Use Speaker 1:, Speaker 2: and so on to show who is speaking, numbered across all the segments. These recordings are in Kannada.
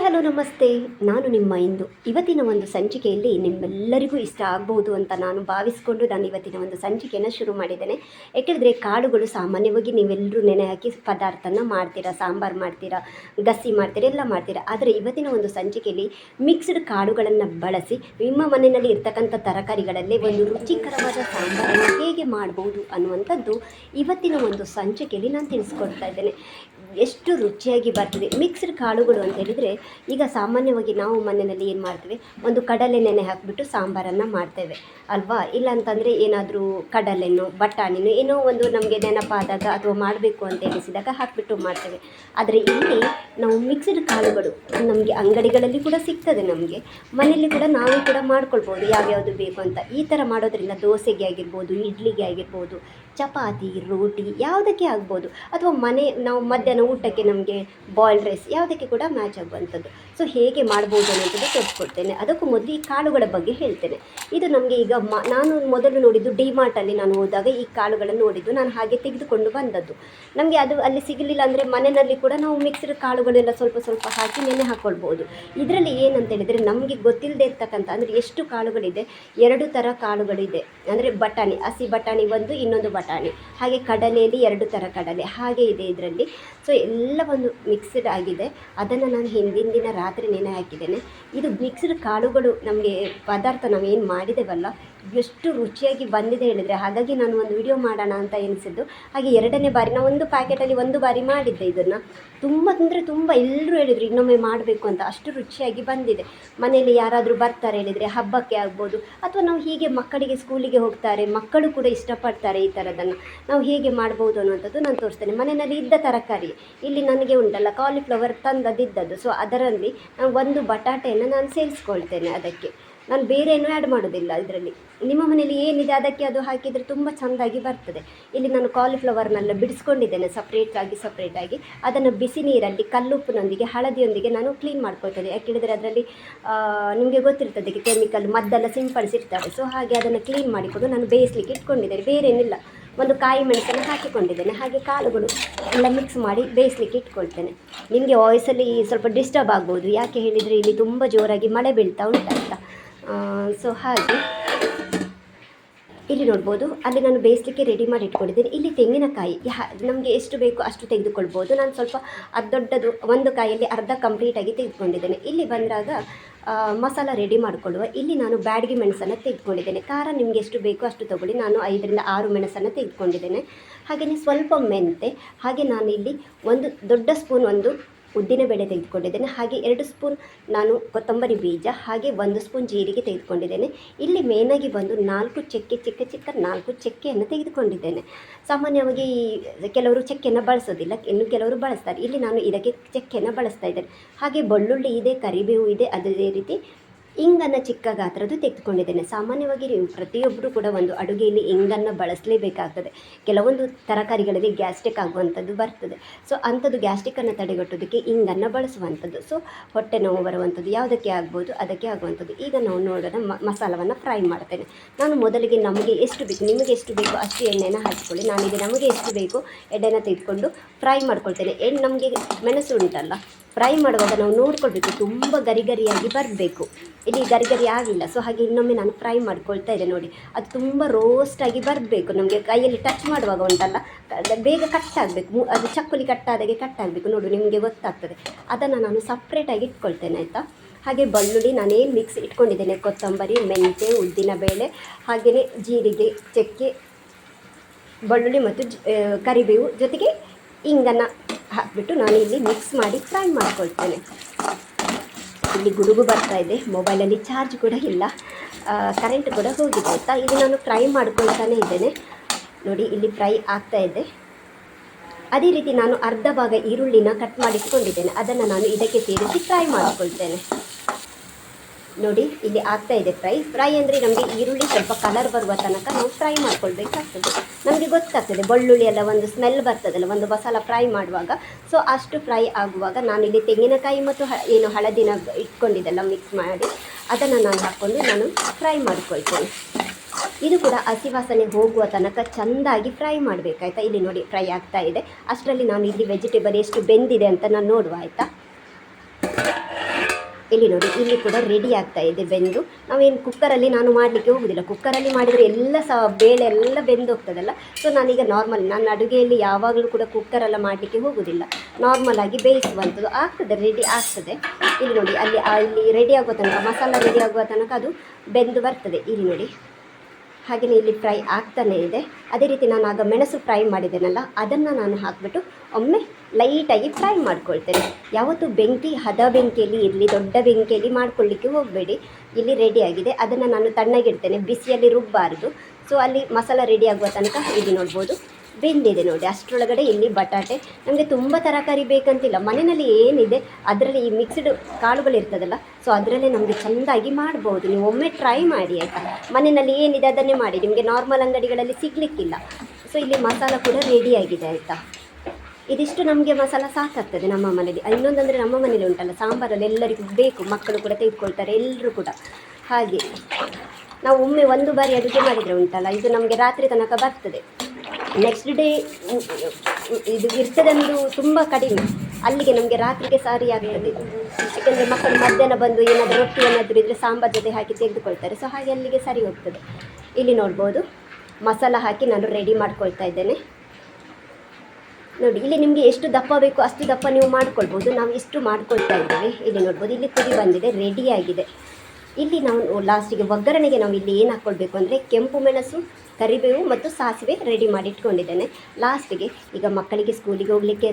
Speaker 1: ಹಾಯ್ ಹಲೋ, ನಮಸ್ತೆ. ನಾನು ನಿಮ್ಮ ಇಂದು. ಇವತ್ತಿನ ಒಂದು ಸಂಚಿಕೆಯಲ್ಲಿ ನಿಮ್ಮೆಲ್ಲರಿಗೂ ಇಷ್ಟ ಆಗ್ಬೋದು ಅಂತ ನಾನು ಭಾವಿಸಿಕೊಂಡು ನಾನು ಇವತ್ತಿನ ಒಂದು ಸಂಚಿಕೆಯನ್ನು ಶುರು ಮಾಡಿದ್ದೇನೆ. ಯಾಕೆಂದರೆ ಕಾಳುಗಳು ಸಾಮಾನ್ಯವಾಗಿ ನೀವೆಲ್ಲರೂ ನೆನೆ ಹಾಕಿ ಪದಾರ್ಥನ ಮಾಡ್ತೀರಾ, ಸಾಂಬಾರು ಮಾಡ್ತೀರಾ ಗಸಿ ಮಾಡ್ತೀರಾ, ಎಲ್ಲ ಮಾಡ್ತೀರಾ. ಆದರೆ ಇವತ್ತಿನ ಒಂದು ಸಂಚಿಕೆಯಲ್ಲಿ ಮಿಕ್ಸ್ಡ್ ಕಾಳುಗಳನ್ನು ಬಳಸಿ ನಿಮ್ಮ ಮನೆಯಲ್ಲಿ ಇರ್ತಕ್ಕಂಥ ತರಕಾರಿಗಳಲ್ಲೇ ಒಂದು ರುಚಿಕರವಾದ ಸಾಂಬಾರನ್ನು ಹೇಗೆ ಮಾಡ್ಬೋದು ಅನ್ನುವಂಥದ್ದು ಇವತ್ತಿನ ಒಂದು ಸಂಚಿಕೆಯಲ್ಲಿ ನಾನು ತಿಳಿಸ್ಕೊಡ್ತಾ ಇದ್ದೇನೆ. ಎಷ್ಟು ರುಚಿಯಾಗಿ ಬರ್ತದೆ ಮಿಕ್ಸ್ಡ್ ಕಾಳುಗಳು ಅಂತ ಹೇಳಿದರೆ ಈಗ ಸಾಮಾನ್ಯವಾಗಿ ನಾವು ಮನೆಯಲ್ಲಿ ಏನು ಮಾಡ್ತೇವೆ, ಒಂದು ಕಡಲೆ ನೆನೆ ಹಾಕಿಬಿಟ್ಟು ಸಾಂಬಾರನ್ನು ಮಾಡ್ತೇವೆ. ಅಲ್ವಾ? ಇಲ್ಲ ಅಂತಂದರೆ ಏನಾದರೂ ಕಡಲೆನೋ, ಬಟಾಣಿನೋ, ಏನೋ ಒಂದು ನಮಗೆ ನೆನಪಾದಾಗ ಅಥವಾ ಮಾಡಬೇಕು ಅಂತ ಎನಿಸಿದಾಗ ಹಾಕಿಬಿಟ್ಟು ಮಾಡ್ತೇವೆ. ಆದರೆ ಇಲ್ಲಿ ನಾವು ಮಿಕ್ಸ್ಡ್ ಕಾಳುಗಳು ನಮಗೆ ಅಂಗಡಿಗಳಲ್ಲಿ ಕೂಡ ಸಿಗ್ತದೆ ನಮಗೆ. ಮನೆಯಲ್ಲಿ ಕೂಡ ನಾವೇ ಕೂಡ ಮಾಡ್ಕೊಳ್ಬೋದು, ಯಾವ್ಯಾವುದು ಬೇಕು ಅಂತ. ಈ ಥರ ಮಾಡೋದ್ರಿಂದ ದೋಸೆಗೆ ಆಗಿರ್ಬೋದು, ಇಡ್ಲಿಗೆ ಆಗಿರ್ಬೋದು, ಚಪಾತಿ, ರೋಟಿ, ಯಾವುದಕ್ಕೆ ಆಗ್ಬೋದು. ಅಥವಾ ಮನೆ, ನಾವು ಮಧ್ಯಾಹ್ನ ಊಟಕ್ಕೆ ನಮಗೆ ಬಾಯ್ಲ್ಡ್ ರೈಸ್ ಯಾವುದಕ್ಕೆ ಕೂಡ ಮ್ಯಾಚ್ ಆಗುವಂಥದ್ದು. ಸೊ ಹೇಗೆ ಮಾಡ್ಬೋದು ಅನ್ನೋಂಥದ್ದು ತೋರಿಸ್ಕೊಡ್ತೇನೆ. ಅದಕ್ಕೂ ಮೊದಲು ಈ ಕಾಳುಗಳ ಬಗ್ಗೆ ಹೇಳ್ತೇನೆ. ಇದು ನಮಗೆ ಈಗ ಮ, ನಾನು ಮೊದಲು ನೋಡಿದ್ದು ಡಿಮಾರ್ಟಲ್ಲಿ ನಾನು ಹೋದಾಗ ಈ ಕಾಳುಗಳನ್ನು ನೋಡಿದ್ದು. ನಾನು ಹಾಗೆ ತೆಗೆದುಕೊಂಡು ಬಂದದ್ದು. ನಮಗೆ ಅದು ಅಲ್ಲಿ ಸಿಗಲಿಲ್ಲ ಅಂದರೆ ಮನೆಯಲ್ಲಿ ಕೂಡ ನಾವು ಮಿಕ್ಸ್ಡ್ ಕಾಳುಗಳೆಲ್ಲ ಸ್ವಲ್ಪ ಸ್ವಲ್ಪ ಹಾಕಿ ನೆನೆ ಹಾಕ್ಕೊಳ್ಬೋದು ಇದರಲ್ಲಿ ಏನಂತ ಹೇಳಿದರೆ ನಮಗೆ ಗೊತ್ತಿಲ್ಲದೆ ಇರ್ತಕ್ಕಂಥ ಅಂದರೆ ಎಷ್ಟು ಕಾಳುಗಳಿದೆ? ಎರಡು ಥರ ಕಾಳುಗಳಿದೆ. ಅಂದರೆ ಬಟಾಣಿ, ಹಸಿ ಬಟಾಣಿ ಒಂದು, ಇನ್ನೊಂದು ಬಟಾಣಿ. ಹಾಗೆ ಕಡಲೆಯಲ್ಲಿ ಎರಡು ಥರ ಕಡಲೆ. ಹಾಗೆ ಇದೆ ಇದರಲ್ಲಿ. ಎಲ್ಲ ಒಂದು ಮಿಕ್ಸ್ಡ್ ಆಗಿದೆ. ಅದನ್ನು ನಾನು ಹಿಂದಿನ ದಿನ ರಾತ್ರಿ ನೆನೆ ಹಾಕಿದ್ದೇನೆ. ಇದು ಮಿಕ್ಸ್ಡ್ ಕಾಳುಗಳು ನಮಗೆ ಪದಾರ್ಥ ನಾವು ಏನು ಮಾಡಿದ್ದೇವಲ್ಲ ಎಷ್ಟು ರುಚಿಯಾಗಿ ಬಂದಿದೆ ಹೇಳಿದರೆ, ಹಾಗಾಗಿ ನಾನು ಒಂದು ವಿಡಿಯೋ ಮಾಡೋಣ ಅಂತ ಎನಿಸಿದ್ದು. ಹಾಗೆ ಎರಡನೇ ಬಾರಿ ನಾವು ಒಂದು ಪ್ಯಾಕೆಟಲ್ಲಿ ಒಂದು ಬಾರಿ ಮಾಡಿದ್ದೆ ಇದನ್ನು. ತುಂಬ ಅಂದರೆ ತುಂಬ ಎಲ್ಲರೂ ಹೇಳಿದರು, ಇನ್ನೊಮ್ಮೆ ಮಾಡಬೇಕು ಅಂತ. ಅಷ್ಟು ರುಚಿಯಾಗಿ ಬಂದಿದೆ. ಮನೆಯಲ್ಲಿ ಯಾರಾದರೂ ಬರ್ತಾರೆ ಹೇಳಿದರೆ, ಹಬ್ಬಕ್ಕೆ ಆಗ್ಬೋದು, ಅಥವಾ ನಾವು ಹೀಗೆ ಮಕ್ಕಳಿಗೆ ಸ್ಕೂಲಿಗೆ ಹೋಗ್ತಾರೆ, ಮಕ್ಕಳು ಕೂಡ ಇಷ್ಟಪಡ್ತಾರೆ ಈ ಥರದನ್ನು ನಾವು ಹೇಗೆ ಮಾಡ್ಬೋದು ಅನ್ನೋಂಥದ್ದು ನಾನು ತೋರಿಸ್ತೇನೆ. ಮನೆಯಲ್ಲಿ ಇದ್ದ ತರಕಾರಿ, ಇಲ್ಲಿ ನನಗೆ ಉಂಟಲ್ಲ ಕಾಲಿಫ್ಲವರ್ ತಂದದಿದ್ದದ್ದು ಸೊ ಅದರಲ್ಲಿ ನಾನು ಒಂದು ಬಟಾಟೆಯನ್ನು ನಾನು ಸೇರಿಸ್ಕೊಳ್ತೇನೆ ಅದಕ್ಕೆ. ನಾನು ಬೇರೆ ಏನೂ ಆ್ಯಡ್ ಮಾಡೋದಿಲ್ಲ ಇದರಲ್ಲಿ. ನಿಮ್ಮ ಮನೇಲಿ ಏನಿದೆ ಅದಕ್ಕೆ ಅದು ಹಾಕಿದರೆ ತುಂಬ ಚೆಂದಾಗಿ ಬರ್ತದೆ. ಇಲ್ಲಿ ನಾನು ಕಾಲಿಫ್ಲವರ್ನೆಲ್ಲ ಬಿಡಿಸ್ಕೊಂಡಿದ್ದೇನೆ ಸಪ್ರೇಟಾಗಿ ಸಪ್ರೇಟಾಗಿ ಅದನ್ನು ಬಿಸಿ ನೀರಲ್ಲಿ ಕಲ್ಲುಪ್ಪಿನೊಂದಿಗೆ, ಹಳದಿಯೊಂದಿಗೆ ನಾನು ಕ್ಲೀನ್ ಮಾಡ್ಕೊಳ್ತೇನೆ. ಯಾಕೆ ಹೇಳಿದರೆ ಅದರಲ್ಲಿ ನಿಮಗೆ ಗೊತ್ತಿರ್ತದೆ ಕೆಮಿಕಲ್ ಮದ್ದೆಲ್ಲ ಸಿಂಪಡಿಸಿರ್ತಾರೆ ಸೊ ಹಾಗೆ ಅದನ್ನು ಕ್ಲೀನ್ ಮಾಡಿಕೊಂಡು ನಾನು ಬೇಯಿಸ್ಲಿಕ್ಕೆ ಇಟ್ಕೊಂಡಿದ್ದೇನೆ. ಬೇರೆ ಏನಿಲ್ಲ ಒಂದು ಕಾಯಿ ಮೆಣಸನ್ನು ಹಾಕಿಕೊಂಡಿದ್ದೇನೆ. ಹಾಗೆ ಕಾಳುಗಳು ಎಲ್ಲ ಮಿಕ್ಸ್ ಮಾಡಿ ಬೇಯಿಸ್ಲಿಕ್ಕೆ ಇಟ್ಕೊಳ್ತೇನೆ. ನಿಮಗೆ ವಾಯ್ಸಲ್ಲಿ ಸ್ವಲ್ಪ ಡಿಸ್ಟರ್ಬ್ ಆಗ್ಬೋದು. ಯಾಕೆ ಹೇಳಿದರೆ ಇಲ್ಲಿ ತುಂಬ ಜೋರಾಗಿ ಮಳೆ ಬೀಳ್ತಾ ಉಂಟಂತ. ಸೊ ಹಾಗೆ. ಇಲ್ಲಿ ನೋಡ್ಬೋದು, ಅಲ್ಲಿ ನಾನು ಬೇಯಿಸಲಿಕ್ಕೆ ರೆಡಿ ಮಾಡಿ ಇಟ್ಕೊಂಡಿದ್ದೀನಿ. ಇಲ್ಲಿ ತೆಂಗಿನಕಾಯಿ ನಮಗೆ ಎಷ್ಟು ಬೇಕು ಅಷ್ಟು ತೆಗೆದುಕೊಳ್ಬೋದು. ನಾನು ಸ್ವಲ್ಪ ಅದು ದೊಡ್ಡದು ಒಂದು ಕಾಯಲ್ಲಿ ಅರ್ಧ ಕಂಪ್ಲೀಟಾಗಿ ತೆಗೆದುಕೊಂಡಿದ್ದೇನೆ. ಇಲ್ಲಿ ಬಂದಾಗ ಮಸಾಲ ರೆಡಿ ಮಾಡಿಕೊಳ್ಳುವ. ಇಲ್ಲಿ ನಾನು ಬ್ಯಾಡಗಿ ಮೆಣಸನ್ನು ತೆಗೆದುಕೊಂಡಿದ್ದೇನೆ. ಖಾರ ನಿಮಗೆ ಎಷ್ಟು ಬೇಕೋ ಅಷ್ಟು ತೊಗೊಳ್ಳಿ. ನಾನು ಐದರಿಂದ ಆರು ಮೆಣಸನ್ನು ತೆಗೆದುಕೊಂಡಿದ್ದೇನೆ. ಹಾಗೆಯೇ ಸ್ವಲ್ಪ ಮೆಂತೆ ಹಾಗೆ ಇಲ್ಲಿ ಒಂದು ದೊಡ್ಡ ಸ್ಪೂನ್ ಒಂದು ಉದ್ದಿನಬೇಳೆ ತೆಗೆದುಕೊಂಡಿದ್ದೇನೆ. ಹಾಗೆ ಎರಡು ಸ್ಪೂನ್ ನಾನು ಕೊತ್ತಂಬರಿ ಬೀಜ, ಹಾಗೆ ಒಂದು ಸ್ಪೂನ್ ಜೀರಿಗೆ ತೆಗೆದುಕೊಂಡಿದ್ದೇನೆ. ಇಲ್ಲಿ ಮೇನಾಗಿ ಬಂದು ನಾಲ್ಕು ಚಕ್ಕೆ, ಚಿಕ್ಕ ಚಿಕ್ಕ ನಾಲ್ಕು ಚಕ್ಕೆಯನ್ನು ತೆಗೆದುಕೊಂಡಿದ್ದೇನೆ. ಸಾಮಾನ್ಯವಾಗಿ ಕೆಲವರು ಚಕ್ಕೆಯನ್ನು ಬಳಸೋದಿಲ್ಲ, ಇನ್ನು ಕೆಲವರು ಬಳಸ್ತಾರೆ. ಇಲ್ಲಿ ನಾನು ಇದಕ್ಕೆ ಚಕ್ಕೆಯನ್ನು ಬಳಸ್ತಾ ಇದ್ದೇನೆ. ಹಾಗೆ ಬೆಳ್ಳುಳ್ಳಿ ಇದೆ, ಕರಿಬೇವು ಇದೆ, ಅದೇ ರೀತಿ ಇಂಗನ್ನು ಚಿಕ್ಕ ಗಾತ್ರದ್ದು ತೆಗೆದುಕೊಂಡಿದ್ದೇನೆ. ಸಾಮಾನ್ಯವಾಗಿ ನೀವು ಪ್ರತಿಯೊಬ್ಬರು ಕೂಡ ಒಂದು ಅಡುಗೆಯಲ್ಲಿ ಇಂಗನ್ನು ಬಳಸಲೇಬೇಕಾಗ್ತದೆ. ಕೆಲವೊಂದು ತರಕಾರಿಗಳಲ್ಲಿ ಗ್ಯಾಸ್ಟ್ರಿಕ್ ಆಗುವಂಥದ್ದು ಬರ್ತದೆ. ಸೊ, ಅಂಥದ್ದು ಗ್ಯಾಸ್ಟ್ರಿಕ್ಕನ್ನು ತಡೆಗಟ್ಟೋದಕ್ಕೆ ಇಂಗನ್ನು ಬಳಸುವಂಥದ್ದು. ಸೊ, ಹೊಟ್ಟೆ ನೋವು ಬರುವಂಥದ್ದು ಯಾವುದಕ್ಕೆ ಆಗ್ಬೋದು, ಅದಕ್ಕೆ ಆಗುವಂಥದ್ದು. ಈಗ ನಾವು ನೋಡೋಣ ಮಸಾಲವನ್ನು ಫ್ರೈ ಮಾಡ್ತೇನೆ. ನಾನು ಮೊದಲಿಗೆ ನಮಗೆ ಎಷ್ಟು ಬೇಕು, ನಿಮಗೆ ಎಷ್ಟು ಬೇಕು ಅಷ್ಟು ಎಣ್ಣೆನ ಹಾಕಿಕೊಳ್ಳಿ. ನಾನೀಗ ನಮಗೆ ಎಷ್ಟು ಬೇಕು ಎಣ್ಣೆನ ತೆಗೆದುಕೊಂಡು ಫ್ರೈ ಮಾಡ್ಕೊಳ್ತೇನೆ. ಎಣ್ಣೆ ನಮಗೆ ಮೆಣಸು ಉಂಟಲ್ಲ? ಫ್ರೈ ಮಾಡುವಾಗ ನಾವು ನೋಡ್ಕೊಳ್ಬೇಕು, ತುಂಬ ಗರಿ ಗರಿಯಾಗಿ ಬರಬೇಕು. ಇಲ್ಲಿ ಗರಿ ಗರಿ ಆಗಿಲ್ಲ ಸೊ ಹಾಗೆ ಇನ್ನೊಮ್ಮೆ ನಾನು ಫ್ರೈ ಮಾಡ್ಕೊಳ್ತಾ ಇದ್ದೆ ನೋಡಿ. ಅದು ತುಂಬ ರೋಸ್ಟಾಗಿ ಬರಬೇಕು, ನಮಗೆ ಕೈಯಲ್ಲಿ ಟಚ್ ಮಾಡುವಾಗ ಉಂಟಲ್ಲ ಬೇಗ ಕಟ್ ಆಗಬೇಕು ಅದು ಚಕ್ಕುಲಿ ಕಟ್ಟಾದಾಗೆ ಕಟ್ ಆಗಬೇಕು, ನೋಡು ನಿಮಗೆ ಗೊತ್ತಾಗ್ತದೆ. ಅದನ್ನು ನಾನು ಸಪ್ರೇಟಾಗಿ ಇಟ್ಕೊಳ್ತೇನೆ, ಆಯಿತಾ? ಹಾಗೆ ಬೆಳ್ಳುಳ್ಳಿ ನಾನೇನು ಮಿಕ್ಸ್ ಇಟ್ಕೊಂಡಿದ್ದೇನೆ, ಕೊತ್ತಂಬರಿ ಮೆಂತೆ ಉದ್ದಿನಬೇಳೆ ಹಾಗೆಯೇ ಜೀರಿಗೆ, ಚಕ್ಕೆ, ಬೆಳ್ಳುಳ್ಳಿ ಮತ್ತು ಕರಿಬೇವು ಜೊತೆಗೆ ಇಂಗನ್ನು ಹಾಕಿಬಿಟ್ಟು ನಾನು ಇಲ್ಲಿ ಮಿಕ್ಸ್ ಮಾಡಿ ಫ್ರೈ ಮಾಡ್ಕೊಳ್ತೇನೆ. ಇಲ್ಲಿ ಗುಡುಗು ಬರ್ತಾ ಇದೆ. ಮೊಬೈಲಲ್ಲಿ ಚಾರ್ಜ್ ಕೂಡ ಇಲ್ಲ. ಕರೆಂಟ್ ಕೂಡ ಹೋಗಿದೆ ಆಯಿತಾ? ಇದು ನಾನು ಫ್ರೈ ಮಾಡ್ಕೊಳ್ತಾನೆ ಇದ್ದೇನೆ. ನೋಡಿ, ಇಲ್ಲಿ ಫ್ರೈ ಆಗ್ತಾ ಇದೆ. ಅದೇ ರೀತಿ ನಾನು ಅರ್ಧ ಭಾಗ ಈರುಳ್ಳಿನ ಕಟ್ ಮಾಡಿಟ್ಕೊಂಡಿದ್ದೇನೆ. ಅದನ್ನು ನಾನು ಇದಕ್ಕೆ ಸೇರಿಸಿ ಫ್ರೈ ಮಾಡಿಕೊಳ್ತೇನೆ. ನೋಡಿ, ಇಲ್ಲಿ ಆಗ್ತಾ ಇದೆ ಫ್ರೈ ಫ್ರೈ ಅಂದರೆ ನಮಗೆ ಈರುಳ್ಳಿ ಸ್ವಲ್ಪ ಕಲರ್ ಬರುವ ತನಕ ನಾವು ಫ್ರೈ ಮಾಡ್ಕೊಳ್ಬೇಕಾಗ್ತದೆ. ನಮಗೆ ಗೊತ್ತಾಗ್ತದೆ, ಬೆಳ್ಳುಳ್ಳಿ ಎಲ್ಲ ಒಂದು ಸ್ಮೆಲ್ ಬರ್ತದಲ್ಲ, ಒಂದು ಮಸಾಲ ಫ್ರೈ ಮಾಡುವಾಗ. ಸೊ ಅಷ್ಟು ಫ್ರೈ ಆಗುವಾಗ ನಾನಿಲ್ಲಿ ತೆಂಗಿನಕಾಯಿ ಮತ್ತು ಏನು ಹಳದಿನ ಇಟ್ಕೊಂಡಿದ್ದೆಲ್ಲ ಮಿಕ್ಸ್ ಮಾಡಿ, ಅದನ್ನು ನಾನು ಹಾಕ್ಕೊಂಡು ನಾನು ಫ್ರೈ ಮಾಡ್ಕೊಳ್ತೇನೆ. ಇದು ಕೂಡ ಹಸಿ ಹೋಗುವ ತನಕ ಚೆಂದಾಗಿ ಫ್ರೈ ಮಾಡಬೇಕಾಯ್ತಾ? ಇಲ್ಲಿ ನೋಡಿ ಫ್ರೈ ಆಗ್ತಾ ಇದೆ. ಅಷ್ಟರಲ್ಲಿ ನಾನು ಇಲ್ಲಿ ವೆಜಿಟೇಬಲ್ ಎಷ್ಟು ಬೆಂದಿದೆ ಅಂತ ನಾನು ನೋಡುವ, ಆಯಿತಾ? ಇಲ್ಲಿ ನೋಡಿ, ಇಲ್ಲಿ ಕೂಡ ರೆಡಿ ಆಗ್ತಾ ಇದೆ ಬೆಂದು. ನಾವೇನು ಕುಕ್ಕರಲ್ಲಿ ನಾನು ಮಾಡಲಿಕ್ಕೆ ಹೋಗುದಿಲ್ಲ. ಕುಕ್ಕರಲ್ಲಿ ಮಾಡಿದರೆ ಎಲ್ಲ ಸಹ ಬೇಳೆ ಎಲ್ಲ ಬೆಂದು ಹೋಗ್ತದಲ್ಲ ಸೊ ನಾನೀಗ ನಾರ್ಮಲ್ ನಾನು ಅಡುಗೆಯಲ್ಲಿ ಯಾವಾಗಲೂ ಕೂಡ ಕುಕ್ಕರೆಲ್ಲ ಮಾಡಲಿಕ್ಕೆ ಹೋಗುವುದಿಲ್ಲ ನಾರ್ಮಲ್ ಆಗಿ ಬೇಯಿಸುವಂಥದ್ದು ಆಗ್ತದೆ ರೆಡಿ ಆಗ್ತದೆ. ಇಲ್ಲಿ ನೋಡಿ, ಅಲ್ಲಿ ಅಲ್ಲಿ ರೆಡಿ ಆಗುವ ತನಕ, ಮಸಾಲ ರೆಡಿ ಆಗುವ ತನಕ ಅದು ಬೆಂದು ಬರ್ತದೆ. ಇಲ್ಲಿ ನೋಡಿ. ಹಾಗೆಯೇ ಇಲ್ಲಿ ಫ್ರೈ ಆಗ್ತಾನೆ ಇದೆ. ಅದೇ ರೀತಿ ನಾನು ಆಗ ಮೆಣಸು ಫ್ರೈ ಮಾಡಿದ್ದೇನಲ್ಲ, ಅದನ್ನು ನಾನು ಹಾಕಿಬಿಟ್ಟು ಒಮ್ಮೆ ಲೈಟಾಗಿ ಫ್ರೈ ಮಾಡ್ಕೊಳ್ತೇನೆ. ಯಾವತ್ತೂ ಬೆಂಕಿ, ಹದ ಬೆಂಕಿಯಲ್ಲಿ ಇರಲಿ, ದೊಡ್ಡ ಬೆಂಕಿಯಲ್ಲಿ ಮಾಡ್ಕೊಳ್ಳಿಕ್ಕೆ ಹೋಗಬೇಡಿ. ಇಲ್ಲಿ ರೆಡಿ ಆಗಿದೆ. ಅದನ್ನು ನಾನು ತಣ್ಣಗಿಡ್ತೇನೆ. ಬಿಸಿಯಲ್ಲಿ ರುಬ್ಬಾರ್ದು. ಸೊ ಅಲ್ಲಿ ಮಸಾಲ ರೆಡಿ ಆಗುವ ತನಕ ಇಲ್ಲಿ ನೋಡ್ಬೋದು. ಬೆಂದಿದೆ ನೋಡಿ, ಅಷ್ಟರೊಳಗಡೆ ಇಲ್ಲಿ ಬಟಾಟೆ. ನಮಗೆ ತುಂಬ ತರಕಾರಿ ಬೇಕಂತಿಲ್ಲ. ಮನೆಯಲ್ಲಿ ಏನಿದೆ, ಅದರಲ್ಲಿ ಈ ಮಿಕ್ಸ್ಡ್ ಕಾಳುಗಳು ಇರ್ತದಲ್ಲ ಸೊ ಅದರಲ್ಲೇ ನಮಗೆ ಚೆಂದಾಗಿ ಮಾಡ್ಬೋದು. ನೀವು ಒಮ್ಮೆ ಟ್ರೈ ಮಾಡಿ, ಆಯಿತಾ? ಮನೆಯಲ್ಲಿ ಏನಿದೆ ಅದನ್ನೇ ಮಾಡಿ. ನಿಮಗೆ ನಾರ್ಮಲ್ ಅಂಗಡಿಗಳಲ್ಲಿ ಸಿಗಲಿಕ್ಕಿಲ್ಲ. ಸೊ ಇಲ್ಲಿ ಮಸಾಲ ಕೂಡ ರೆಡಿ ಆಗಿದೆ, ಆಯಿತಾ? ಇದಿಷ್ಟು ನಮಗೆ ಮಸಾಲ ಸಾಕಾಗ್ತದೆ ನಮ್ಮ ಮನೇಲಿ ಇನ್ನೊಂದಂದರೆ ನಮ್ಮ ಮನೇಲಿ ಉಂಟಲ್ಲ, ಸಾಂಬಾರಲ್ಲಿ ಎಲ್ಲರಿಗೂ ಬೇಕು. ಮಕ್ಕಳು ಕೂಡ ತೆಗೆದುಕೊಳ್ತಾರೆ ಎಲ್ಲರೂ ಕೂಡ. ಹಾಗೆ. ನಾವು ಒಮ್ಮೆ ಒಂದು ಬಾರಿ ಅಡುಗೆ ಮಾಡಿದರೆ ಉಂಟಲ್ಲ, ಇದು ನಮಗೆ ರಾತ್ರಿ ತನಕ ಬರ್ತದೆ. ನೆಕ್ಸ್ಟ್ ಡೇ ಇದು ಇರ್ತದಂದು ತುಂಬ ಕಡಿಮೆ. ಅಲ್ಲಿಗೆ ನಮಗೆ ರಾತ್ರಿಗೆ ಸಾರಿ ಆಗ್ತದೆ. ಯಾಕೆಂದರೆ ಮಕ್ಕಳು ಮಧ್ಯಾಹ್ನ ಬಂದು ಏನಾದರೂ ರೊಟ್ಟಿ ಏನಾದರೂ ಇದ್ದರೆ ಸಾಂಬಾರು ಜೊತೆ ಹಾಕಿ ತೆಗೆದುಕೊಳ್ತಾರೆ. ಸೊ ಹಾಗೆ ಅಲ್ಲಿಗೆ ಸರಿ ಹೋಗ್ತದೆ. ಇಲ್ಲಿ ನೋಡ್ಬೋದು. ಮಸಾಲ ಹಾಕಿ ನಾನು ರೆಡಿ ಮಾಡ್ಕೊಳ್ತಾ ಇದ್ದೇನೆ. ನೋಡಿ, ಇಲ್ಲಿ ನಿಮಗೆ ಎಷ್ಟು ದಪ್ಪ ಬೇಕು ಅಷ್ಟು ದಪ್ಪ ನೀವು ಮಾಡ್ಕೊಳ್ಬೋದು. ನಾವು ಇಷ್ಟು ಮಾಡ್ಕೊಳ್ತಾ ಇದ್ದೀವಿ. ಇಲ್ಲಿ ನೋಡ್ಬೋದು, ಇಲ್ಲಿ ಕುದಿ ಬಂದಿದೆ ರೆಡಿಯಾಗಿದೆ ಇಲ್ಲಿ ನಾವು ಲಾಸ್ಟಿಗೆ ಒಗ್ಗರಣೆಗೆ ನಾವು ಇಲ್ಲಿ ಏನು ಹಾಕ್ಕೊಳ್ಬೇಕು ಅಂದರೆ ಕೆಂಪು ಮೆಣಸು, ಕರಿಬೇವು ಮತ್ತು ಸಾಸಿವೆ ರೆಡಿ ಮಾಡಿ ಇಟ್ಕೊಂಡಿದ್ದೇನೆ. ಲಾಸ್ಟಿಗೆ ಈಗ ಮಕ್ಕಳಿಗೆ ಸ್ಕೂಲಿಗೆ ಹೋಗಲಿಕ್ಕೆ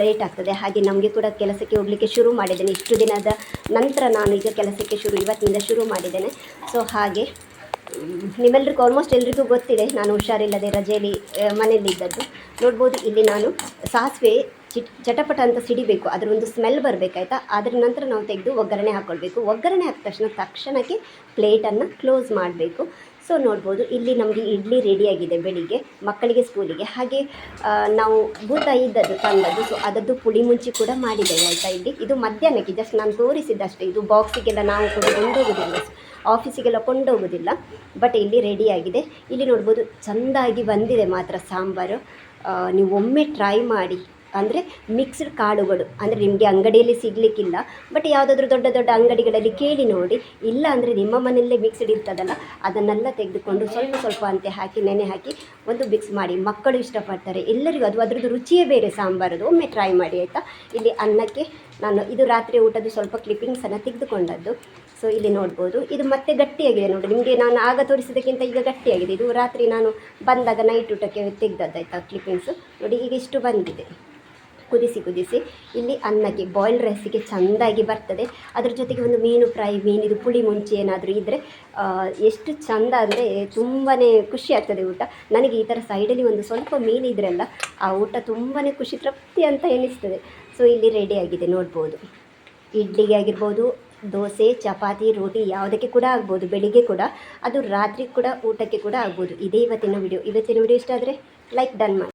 Speaker 1: ಲೇಟ್ ಆಗ್ತದೆ. ಹಾಗೆ ನಮಗೆ ಕೂಡ ಕೆಲಸಕ್ಕೆ ಹೋಗಲಿಕ್ಕೆ ಶುರು ಮಾಡಿದ್ದೇನೆ. ಇಷ್ಟು ದಿನದ ನಂತರ ನಾನು ಈಗ ಕೆಲಸಕ್ಕೆ ಶುರು, ಇವತ್ತಿನಿಂದ ಶುರು ಮಾಡಿದ್ದೇನೆ. ಸೊ ಹಾಗೆ ನಿಮ್ಮೆಲ್ರಿಗೂ ಆಲ್ಮೋಸ್ಟ್ ಎಲ್ರಿಗೂ ಗೊತ್ತಿದೆ. ನಾನು ಹುಷಾರಿಲ್ಲದೆ ರಜೆಯಲ್ಲಿ ಮನೆಯಲ್ಲಿದ್ದದ್ದು. ನೋಡ್ಬೋದು, ಇಲ್ಲಿ ನಾನು ಸಾಸಿವೆ ಚಿಟ್ ಚಟಪಟ ಅಂತ ಸಿಡಿಬೇಕು, ಅದರ ಒಂದು ಸ್ಮೆಲ್ ಬರಬೇಕಾಯ್ತಾ ಅದರ ನಂತರ ನಾವು ತೆಗೆದು ಒಗ್ಗರಣೆ ಹಾಕ್ಕೊಳ್ಬೇಕು ಒಗ್ಗರಣೆ ಹಾಕಿದ ತಕ್ಷಣ ತಕ್ಷಣಕ್ಕೆ ಪ್ಲೇಟನ್ನು ಕ್ಲೋಸ್ ಮಾಡಬೇಕು. ಸೊ ನೋಡ್ಬೋದು, ಇಲ್ಲಿ ನಮಗೆ ಇಡ್ಲಿ ರೆಡಿಯಾಗಿದೆ ಬೆಳಿಗ್ಗೆ, ಮಕ್ಕಳಿಗೆ ಸ್ಕೂಲಿಗೆ ಹಾಗೆ ನಾವು ಭೂತ ಇದ್ದದ್ದು, ತಂದದ್ದು ಸೊ ಅದದ್ದು ಪುಡಿ ಮುಂಚಿ ಕೂಡ ಮಾಡಿದ್ದೇವೆ ಆಯಿತಾ ಇಲ್ಲಿ. ಇದು ಮಧ್ಯಾಹ್ನಕ್ಕೆ ಜಸ್ಟ್ ನಾನು ತೋರಿಸಿದ್ದಷ್ಟೇ. ಇದು ಬಾಕ್ಸಿಗೆಲ್ಲ ನಾವು ಕೂಡ ಕೊಂಡೋಗೋದಿಲ್ಲ. ಆಫೀಸಿಗೆಲ್ಲ ಕೊಂಡೋಗೋದಿಲ್ಲ. ಬಟ್ ಇಲ್ಲಿ ರೆಡಿಯಾಗಿದೆ ಇಲ್ಲಿ ನೋಡ್ಬೋದು, ಚೆಂದಾಗಿ ಬಂದಿದೆ ಮಾತ್ರ ಸಾಂಬಾರು. ನೀವು ಒಮ್ಮೆ ಟ್ರೈ ಮಾಡಿ. ಅಂದರೆ ಮಿಕ್ಸ್ಡ್ ಕಾಳುಗಳು. ಅಂದರೆ ನಿಮಗೆ ಅಂಗಡಿಯಲ್ಲಿ ಸಿಗಲಿಕ್ಕಿಲ್ಲ. ಬಟ್ ಯಾವುದಾದ್ರೂ ದೊಡ್ಡ ದೊಡ್ಡ ಅಂಗಡಿಗಳಲ್ಲಿ ಕೇಳಿ ನೋಡಿ. ಇಲ್ಲ ಅಂದರೆ ನಿಮ್ಮ ಮನೆಯಲ್ಲೇ ಮಿಕ್ಸ್ಡ್ ಇರ್ತದಲ್ಲ, ಅದನ್ನೆಲ್ಲ ತೆಗೆದುಕೊಂಡು ಸ್ವಲ್ಪ ಸ್ವಲ್ಪ ಅಂತೆ ಹಾಕಿ, ನೆನೆ ಹಾಕಿ ಒಂದು ಮಿಕ್ಸ್ ಮಾಡಿ. ಮಕ್ಕಳು ಇಷ್ಟಪಡ್ತಾರೆ. ಎಲ್ಲರಿಗೂ ಅದು ಅದರದ್ದು ರುಚಿಯೇ ಬೇರೆ ಸಾಂಬಾರದು. ಒಮ್ಮೆ ಟ್ರೈ ಮಾಡಿ ಆಯಿತಾ? ಇಲ್ಲಿ ಅನ್ನಕ್ಕೆ ನಾನು ಇದು ರಾತ್ರಿ ಊಟದ್ದು ಸ್ವಲ್ಪ ಕ್ಲಿಪ್ಪಿಂಗ್ಸನ್ನು ತೆಗೆದುಕೊಂಡದ್ದು. ಸೊ ಇಲ್ಲಿ ನೋಡ್ಬೋದು. ಇದು ಮತ್ತೆ ಗಟ್ಟಿಯಾಗಿದೆ ನೋಡಿ. ನಿಮಗೆ ನಾನು ಆಗ ತೋರಿಸಿದಕ್ಕಿಂತ ಈಗ ಗಟ್ಟಿಯಾಗಿದೆ. ಇದು ರಾತ್ರಿ ನಾನು ಬಂದಾಗ ನೈಟ್ ಊಟಕ್ಕೆ ತೆಗೆದದ್ದಾಯ್ತಾ ಕ್ಲಿಪ್ಪಿಂಗ್ಸು ನೋಡಿ, ಈಗ ಇಷ್ಟು ಬಂದಿದೆ. ಕುದಿಸಿ ಕುದಿಸಿ, ಇಲ್ಲಿ ಅನ್ನಕ್ಕೆ ಬಾಯ್ಲ್ ರೈಸಿಗೆ ಚೆಂದಾಗಿ ಬರ್ತದೆ. ಅದ್ರ ಜೊತೆಗೆ ಒಂದು ಮೀನು ಫ್ರೈ ಮೀನಿದು ಪುಳಿ ಮುಂಚೆ ಏನಾದರೂ ಇದ್ದರೆ ಎಷ್ಟು ಚಂದ ಅಂದರೆ ತುಂಬಾ ಖುಷಿ ಆಗ್ತದೆ ಊಟ. ನನಗೆ ಈ ಥರ ಸೈಡಲ್ಲಿ ಒಂದು ಸ್ವಲ್ಪ ಮೀನು ಇದ್ರಲ್ಲ ಆ ಊಟ ತುಂಬಾ ಖುಷಿ, ತೃಪ್ತಿ ಅಂತ ಎನಿಸ್ತದೆ. ಸೊ ಇಲ್ಲಿ ರೆಡಿಯಾಗಿದೆ ನೋಡ್ಬೋದು. ಇಡ್ಲಿಗೆ ಆಗಿರ್ಬೋದು, ದೋಸೆ, ಚಪಾತಿ, ರೋಟಿ ಯಾವುದಕ್ಕೆ ಕೂಡ ಆಗ್ಬೋದು, ಬೆಳಿಗ್ಗೆ ಕೂಡ. ಅದು ರಾತ್ರಿ ಕೂಡ ಊಟಕ್ಕೆ ಕೂಡ ಆಗ್ಬೋದು. ಇದೇ ಇವತ್ತಿನ ವಿಡಿಯೋ ಇವತ್ತಿನ ವಿಡಿಯೋ ಇಷ್ಟ ಆದರೆ ಲೈಕ್ ಡನ್ ಮಾಡಿ.